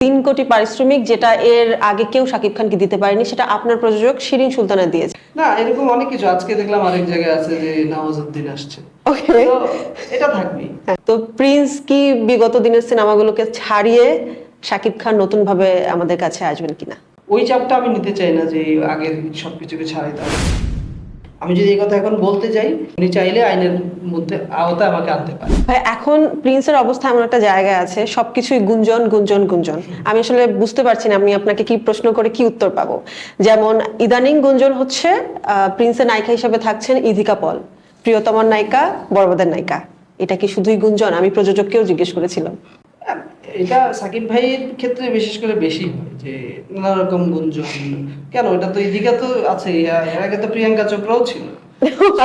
তিন কোটি পারিশ্রমিক যেটা এর আগে কেউ শাকিব খানকে দিতে পারেনি সেটা আপনার প্রযোজক শিরিন সুলতানা দিয়েছে। না এরকম অনেক কিছু আজকে দেখলাম আরেক জায়গায় আছে যে নওয়াজুদ্দিন আসছে। ওকে এটা থাকবেই তো প্রিন্স কি বিগত দিনের সিনেমাগুলোকে ছাড়িয়ে শাকিব খান নতুন ভাবে আমাদের কাছে আসবেন কিনা? ওই চাপটা আমি নিতে চাই না যে আগের সবকিছুকে ছাড়াইতে হবে আমি যদি এই কথা এখন বলতে যাই উনি চাইলে আইনের মধ্যে আওতায় আমাকে আনতে পারে ভাই, এখন প্রিন্সের অবস্থা এমন একটা জায়গায় আছে, সবকিছুই গুঞ্জন গুঞ্জন গুঞ্জন। আমি আসলে বুঝতে পারছি না আমি আপনাকে কি প্রশ্ন করে কি উত্তর পাবো। যেমন, ইদানিং গুঞ্জন হচ্ছে প্রিন্সের নায়িকা হিসেবে থাকছেন ইধিকা পল, প্রিয়তমার নায়িকা বড়বাদের নায়িকা। এটা কি শুধুই গুঞ্জন? আমি প্রযোজককেও জিজ্ঞেস করেছিলাম। এটা সাকিব ভাইয়ের ক্ষেত্রে বিশেষ করে বেশি হয় যে নানা রকম গুঞ্জন। কেন? এটা তো এদিকে তো আছে এর আগে তো প্রিয়াঙ্কা চোপড়াও ছিল।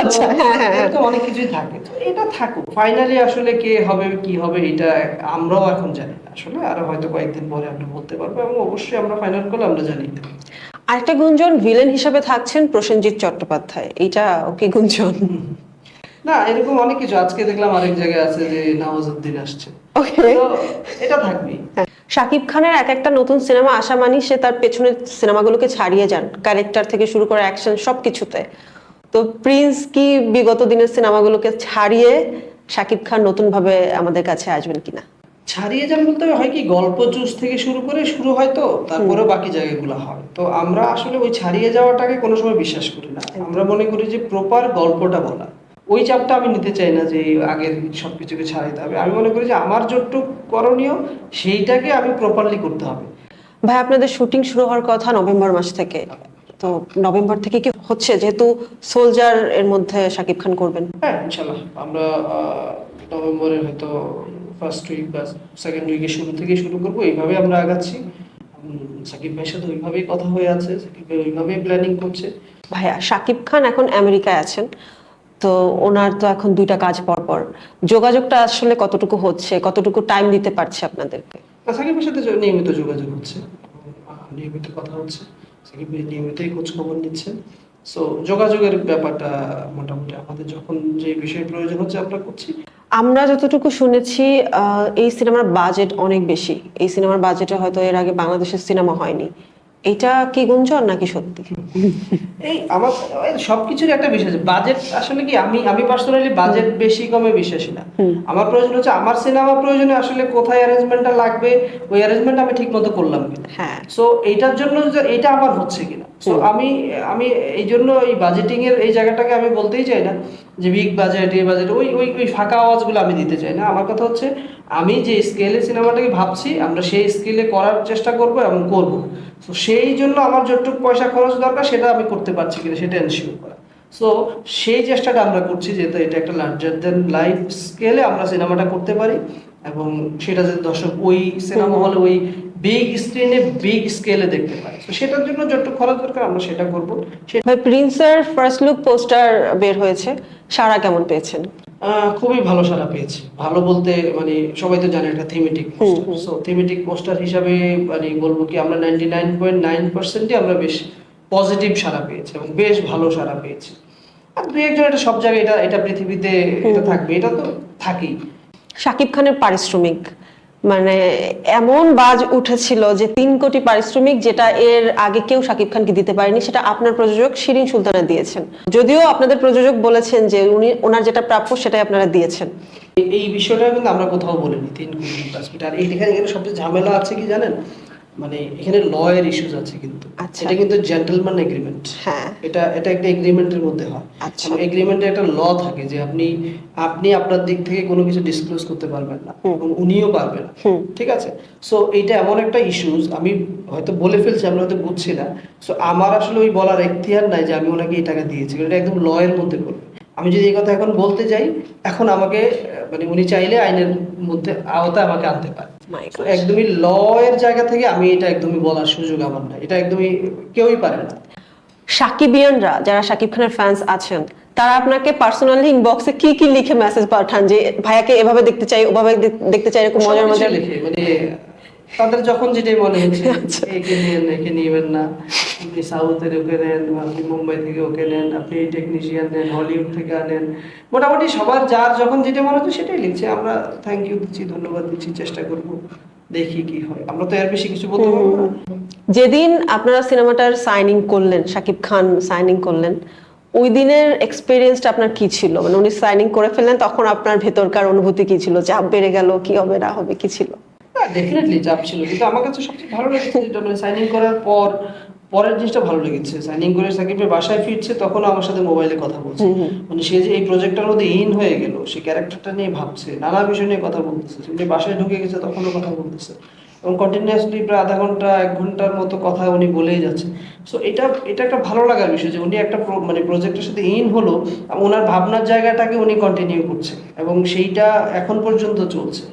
আচ্ছা, হ্যাঁ, হ্যাঁ, হ্যাঁ। অনেক কিছুই থাকে। তো এটা থাকুক। ফাইনালি আসলে কে হবে কি হবে এটা আমরাও এখন জানি আসলে আর হয়তো কয়েকদিন পরে আমরা বলতে পারব এবং অবশ্যই আমরা ফাইনাল করলে আমরা জানি আরেকটা গুঞ্জন ভিলেন হিসেবে থাকছেন প্রসেনজিৎ চট্টোপাধ্যায়। এইটা ওকে গুঞ্জন? না এরকম অনেক কিছু। আজকে দেখলাম আরেক জায়গায় আছে যে আসছে। ওকে এটা থাকবেই। শাকিব খানের এক একটা নতুন সিনেমা আসা সে তার পেছনের সিনেমাগুলোকে ছাড়িয়ে যান ক্যারেক্টার থেকে শুরু করে অ্যাকশন সবকিছুতে। তো প্রিন্স কি বিগত দিনের সিনেমাগুলোকে ছাড়িয়ে শাকিব খান নতুন ভাবে আমাদের কাছে আসবেন কিনা? ছাড়িয়ে যান বলতে হয় কি গল্প চুজ থেকে শুরু করে শুরু হয় তো তারপরে বাকি জায়গাগুলো হয়। তো আমরা আসলে ওই ছাড়িয়ে যাওয়াটাকে কোনো সময় বিশ্বাস করি না। আমরা মনে করি যে প্রপার গল্পটা বলা। ওই চাপটা আমি নিতে চাই না যে আগের সবকিছুকে ছাড়াইতে হবে। আমি মনে করি যে আমার যতটুকু করণীয় সেইটাকে আমি প্রপারলি করতে হবে। ভাই আপনাদের শুটিং শুরু হওয়ার কথা নভেম্বর মাস থেকে। তো নভেম্বর থেকে কি হচ্ছে? যেহেতু সোলজার এর মধ্যে শাকিব খান করবেন। হ্যাঁ ইনশাল্লাহ আমরা নভেম্বরের হয়তো ফার্স্ট উইক বা সেকেন্ড উইকের শুরু থেকে শুরু করব। এইভাবে আমরা আগাচ্ছি। সাকিব ভাইয়ের সাথে ওইভাবেই কথা হয়ে আছে। সাকিব ভাই ওইভাবেই প্ল্যানিং করছে। ভাইয়া সাকিব খান এখন আমেরিকায় আছেন। তো ওনার তো এখন দুইটা কাজ পরপর। যোগাযোগটা আসলে কতটুকু হচ্ছে কতটুকু টাইম দিতে পারছে আপনাদেরকে? সাকিবের সাথে নিয়মিত যোগাযোগ হচ্ছে। নিয়মিত কথা হচ্ছে। সাকিব নিয়মিতই খোঁজ খবর নিচ্ছেন সো যোগাযোগের ব্যাপারটা মোটামুটি আমাদের যখন যে বিষয়ে প্রয়োজন হচ্ছে আমরা করছি। আমরা যতটুকু শুনেছি আহ, এই সিনেমার বাজেট অনেক বেশি। এই সিনেমার বাজেটে হয়তো এর আগে বাংলাদেশের সিনেমা হয়নি। এটা কি গুঞ্জন নাকি সত্যি? এই আমার সব কিছুর একটা বিষয় আছে। বাজেট আসলে কি আমি আমি পার্সোনালি বাজেট বেশি কমে বিশ্বাসী না। আমার প্রয়োজন হচ্ছে আমার সিনেমা প্রয়োজনে আসলে কোথায় অ্যারেঞ্জমেন্টটা লাগবে ওই অ্যারেঞ্জমেন্ট আমি ঠিক মতো করলাম কিনা। হ্যাঁ। সো এইটার জন্য যে এইটা আমার হচ্ছে কিনা। সো আমি আমি এই জন্য এই বাজেটিং এর এই জায়গাটাকে আমি বলতেই চাই না যে বিগ বাজেট এই বাজেট ওই ওই ওই ফাঁকা আওয়াজগুলো আমি দিতে চাই না। আমার কথা হচ্ছে আমি যে স্কেলে সিনেমাটাকে ভাবছি আমরা সেই স্কেলে করার চেষ্টা করব এবং করব। তো সেই জন্য আমার যতটুকু পয়সা খরচ দরকার সেটা আমি করতে পারছি কিনা সেটা এনশিওর করা। সো সেই চেষ্টাটা আমরা করছি যেহেতু এটা একটা লার্জার দেন লাইফ স্কেলে আমরা সিনেমাটা করতে পারি এবং সেটা যাতে দর্শক ওই সিনেমা হলে ওই বিগ স্ক্রিনে বিগ স্কেলে দেখতে পায় তো সেটার জন্য যতটুকু খরচ দরকার আমরা সেটা করব। ভাই প্রিন্সের ফার্স্ট লুক পোস্টার বের হয়েছে সারা কেমন পেয়েছেন? খুবই ভালো সারা পেয়েছে। ভালো বলতে মানে সবাই তো জানে একটা thematic poster so thematic poster হিসাবে মানে বলব কি আমরা নাইনটি নাইন পয়েন্ট নাইন পার্সেন্টই আমরা বেশ পজিটিভ সাড়া পেয়েছি এবং বেশ ভালো সাড়া পেয়েছি। আর দুই একজন এটা সব জায়গায় এটা এটা পৃথিবীতে এটা থাকবে এটা তো থাকেই। শাকিব খানের পারিশ্রমিক মানে এমন বাজ উঠেছিল যে তিন কোটি পারিশ্রমিক যেটা এর আগে কেউ শাকিব খানকে দিতে পারেনি সেটা আপনার প্রযোজক শিরিন সুলতানা দিয়েছেন। যদিও আপনাদের প্রযোজক বলেছেন যে উনি ওনার যেটা প্রাপ্য সেটাই আপনারা দিয়েছেন। এই- বিষয়টা কিন্তু আমরা কোথাও বলিনি তিন কোটি প্লাস আর এখানে সবচেয়ে ঝামেলা আছে কি জানেন? মানে এখানে ল এর ইস্যুস আছে কিন্তু। আচ্ছা। এটা কিন্তু জেন্টলম্যান এগ্রিমেন্ট হ্যাঁ। এটা এটা একটা এগ্রিমেন্টের মধ্যে হয়। আচ্ছা। এগ্রিমেন্টে একটা ল থাকে যে আপনি আপনি আপনার দিক থেকে কোনো কিছু ডিসক্লোজ করতে পারবেন না। এবং উনিও পারবেন না। ঠিক আছে? সো এইটা এমন একটা ইস্যুস আমি হয়তো বলে ফেলছি আমরা হয়তো বুঝছি না। সো আমার আসলে ওই বলার এখতিয়ার নাই যে আমি ওনাকে এই টাকা দিয়েছি। এটা একদম ল এর মধ্যে করবে আমি যদি এই কথা এখন বলতে যাই এখন আমাকে মানে উনি চাইলে আইনের মধ্যে আওতায় আমাকে আনতে পারে। একদমই ল এর জায়গা থেকে আমি এটা একদমই বলার সুযোগ আমার নাই। এটা একদমই কেউই পারে না। সাকিবিয়ানরা যারা শাকিব খানের ফ্যান্স আছেন তারা আপনাকে পার্সোনালি ইনবক্সে কি কি লিখে মেসেজ পাঠান যে ভাইয়াকে এভাবে দেখতে চাই ওভাবে দেখতে চাই এরকম মজার মজার লিখে মানে তাদের যখন যেটাই মনে হচ্ছে আচ্ছা। একে নিয়েন একে নিবেন না। আপনি সাউথের ওকে নেন আপনি মুম্বাই থেকে ওকে নেন আপনি টেকনিশিয়ান নেন হলিউড থেকে আনেন। মোটামুটি সবার যার যখন যেটা মনে হচ্ছে সেটাই লিখছে। আমরা থ্যাংক ইউ দিচ্ছি ধন্যবাদ দিচ্ছি চেষ্টা করব দেখি কি হয়। আমরা তো এর বেশি কিছু বলতে পারব না। যেদিন আপনারা সিনেমাটার সাইনিং করলেন শাকিব খান সাইনিং করলেন ওই দিনের এক্সপিরিয়েন্সটা আপনার কি ছিল? মানে উনি সাইনিং করে ফেললেন তখন আপনার ভেতরকার অনুভূতি কি ছিল? চাপ বেড়ে গেল কি হবে না হবে কি ছিল? ডেফিনেটলি চাপ ছিল। কিন্তু আমার কাছে সবচেয়ে ভালো লেগেছে যেটা মানে সাইনিং করার পর পরের জিনিসটা ভালো লেগেছে। সাইনিং করে সাকিবের বাসায় ফিরছে তখন আমার সাথে মোবাইলে কথা বলছে। মানে সে যে এই প্রজেক্টটার মধ্যে ইন হয়ে গেল সে ক্যারেক্টারটা নিয়ে ভাবছে নানা বিষয় নিয়ে কথা বলতেছে। সে বাসায় ঢুকে গেছে তখনও কথা বলতেছে। এবং কন্টিনিউয়াসলি প্রায় আধা ঘণ্টা এক ঘণ্টার মতো কথা উনি বলেই যাচ্ছে। সো এটা এটা একটা ভালো লাগার বিষয় যে উনি একটা মানে প্রজেক্টের সাথে ইন হলো ওনার ভাবনার জায়গাটাকে উনি কন্টিনিউ করছে। এবং সেইটা এখন পর্যন্ত চলছে।